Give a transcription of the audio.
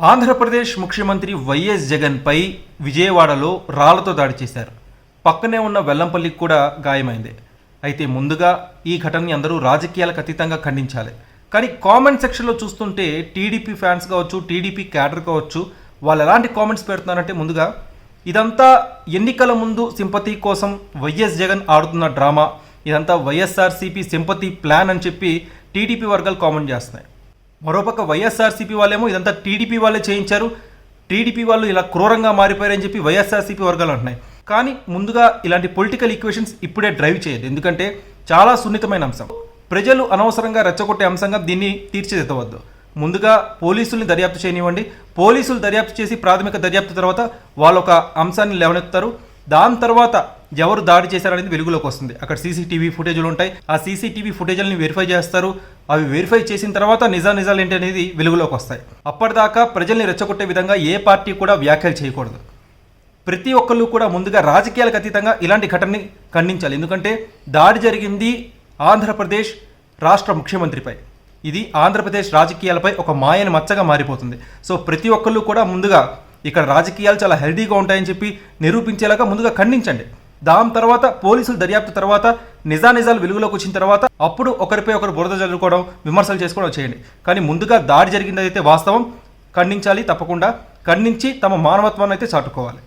ఆంధ్రప్రదేశ్ ముఖ్యమంత్రి వైఎస్ జగన్పై విజయవాడలో రాళ్ళతో దాడి చేశారు. పక్కనే ఉన్న వెల్లంపల్లికి కూడా గాయమైంది. అయితే ముందుగా ఈ ఘటనని అందరూ రాజకీయాలకు అతీతంగా ఖండించాలి. కానీ కామెంట్ సెక్షన్లో చూస్తుంటే టీడీపీ ఫ్యాన్స్ కావచ్చు టీడీపీ క్యాడర్ కావచ్చు వాళ్ళు ఎలాంటి కామెంట్స్ పెడుతున్నారంటే ముందుగా ఇదంతా ఎన్నికల ముందు సింపతి కోసం వైఎస్ జగన్ ఆడుతున్న డ్రామా. ఇదంతా వైఎస్ఆర్సీపీ సింపతి ప్లాన్ అని చెప్పి టీడీపీ వర్గాలు కామెంట్ చేస్తున్నాయి. మరోపక్క వైఎస్ఆర్సీపీ వాళ్ళేమో ఇదంతా టీడీపీ వాళ్ళే చేయించారు. టీడీపీ వాళ్ళు ఇలా క్రూరంగా మారిపోయారని చెప్పి వైఎస్ఆర్సీపీ వర్గాలు అంటున్నాయి. కానీ ముందుగా ఇలాంటి పొలిటికల్ ఈక్వేషన్స్ ఇప్పుడే డ్రైవ్ చేయదు. ఎందుకంటే చాలా సున్నితమైన అంశం. ప్రజలు అనవసరంగా రెచ్చగొట్టే అంశంగా దీన్ని తీర్చిదిద్దవద్దు. ముందుగా పోలీసుల్ని దర్యాప్తు చేయనివ్వండి. పోలీసులు దర్యాప్తు చేసి ప్రాథమిక దర్యాప్తు తర్వాత వాళ్ళొక ఒక అంశాన్ని లేవనెత్తారు దాని తర్వాత ఎవరు దాడి చేశారనేది వెలుగులోకి వస్తుంది. అక్కడ సీసీటీవీ ఫుటేజ్లు ఉంటాయి. ఆ సీసీటీవీ ఫుటేజ్లని వెరిఫై చేస్తారు. అవి వెరిఫై చేసిన తర్వాత నిజా నిజాలు ఏంటి అనేది వెలుగులోకి వస్తాయి. అప్పటిదాకా ప్రజల్ని రెచ్చగొట్టే విధంగా ఏ పార్టీ కూడా వ్యాఖ్యలు చేయకూడదు. ప్రతి ఒక్కళ్ళు కూడా ముందుగా రాజకీయాలకు అతీతంగా ఇలాంటి ఘటనని ఖండించాలి. ఎందుకంటే దాడి జరిగింది ఆంధ్రప్రదేశ్ రాష్ట్ర ముఖ్యమంత్రిపై. ఇది ఆంధ్రప్రదేశ్ రాజకీయాలపై ఒక మాయని మచ్చగా మారిపోతుంది. సో ప్రతి ఒక్కళ్ళు కూడా ముందుగా ఇక్కడ రాజకీయాలు చాలా హెల్దీగా ఉంటాయని చెప్పి నిరూపించేలాగా ముందుగా ఖండించండి. దాని తర్వాత పోలీసులు దర్యాప్తు తర్వాత నిజానిజాలు వెలుగులోకి వచ్చిన తర్వాత అప్పుడు ఒకరిపై ఒకరు బురద చల్లుకోవడం విమర్శలు చేసుకోవడం చేయండి. కానీ ముందుగా దాడి జరిగిందైతే వాస్తవం ఖండించాలి తప్పకుండా ఖండించి తమ మానవత్వాన్ని అయితే చాటుకోవాలి.